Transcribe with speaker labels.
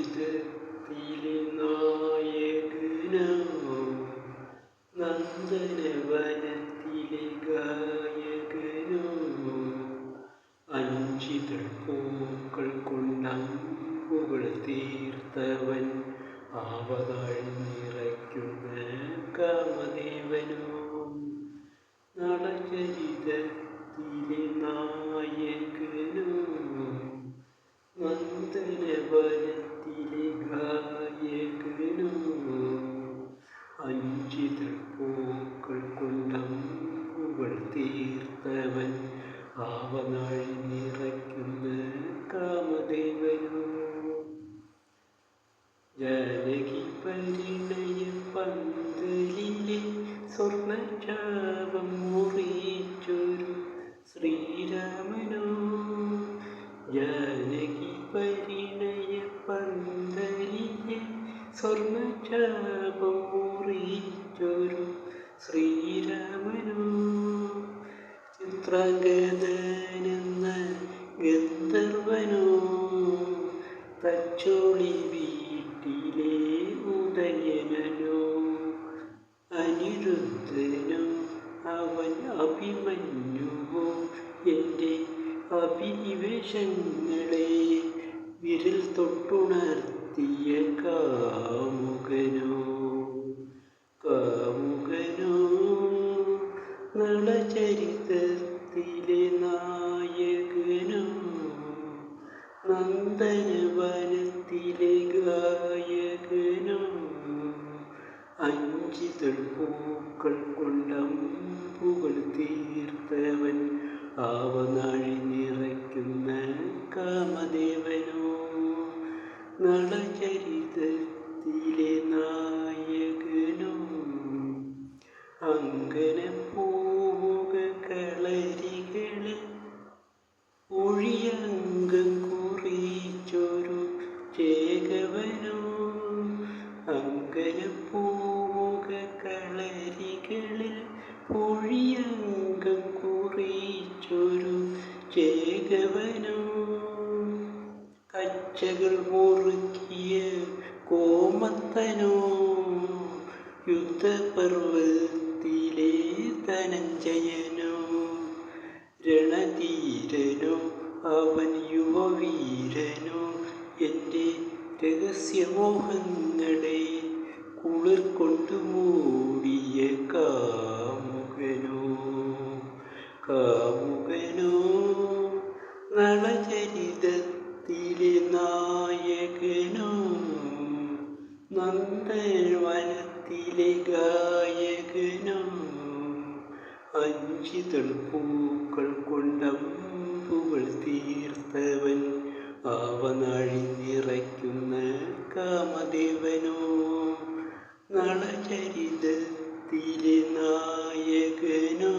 Speaker 1: നളചരിതത്തിലെ നായകനോ നന്ദനവനത്തിലെ ഗായകനോ അഞ്ചിതൾ പൂക്കൾ കൊണ്ടമ്പുകൾ തീർത്തവൻ ആവതാൾ നിറയ്ക്കുന്ന കാമദേവനോ നളചരിതത്തിലെ നായകനോ നന്ദനവനത്തിലെ ഗായകനോ അഞ്ചിതൾ പൂക്കൾ കൊണ്ടമ്പുകൾ തീർത്തവൻ ആവനാഴി നിറയ്ക്കുന്ന കാമദേവനോ ജാനകി പരിണയ പന്തലിലെ സ്വർണചാപം മുറിച്ചൊരു ശ്രീരാമനോ. ജാനകി പരിണയ പന്തലിയ സ്വർണചാപം മുറിച്ചൊരു ശ്രീരാമനോ. ചിത്രഗതനെന്ന ഗന്ധർവനോ തച്ചോളി വീട്ടിലെ ഉദയനനോ. അനിരുദ്ധനോ അവൻ അഭിമന്യുവോ എന്റെ അഭിനിവേശങ്ങളെ വിരൽ തൊട്ടുണർത്തിയ കാമുകനോ കാമുകനോ നളചരിതത്തിലെ നായകനോ നന്ദനവനത്തിലെ അഞ്ചിതൾ പൂക്കൾ കൊണ്ടമ്പുകൾ തീർത്തവൻ ആവനാഴി നിറയ്ക്കുന്ന കാമദേവനോ. നളചരിതത്തിലെ നായകനോ. അങ്കന കളരികളിൽ ഒഴിയങ്കം കുറിച്ചൊരു ചേകവനോ കച്ചകൾ മുറുക്കിയ കോമത്തനോ. യുദ്ധപർവത്തിലെ ധനഞ്ജയനോ. രണധീരനോ അവൻ യുവവീരനോ. എന്റെ രഹസ്യമോഹങ്ങളെ കുളിർ കൊണ്ട് മൂടിയ കാമുകനോ കാമുകനോ നളചരിതത്തിലെ നായകനോ നന്ദവനത്തിലെ ഗായകനോ അഞ്ചിതൾ പൂക്കൾ നളചരിതത്തിലെ നായകനോ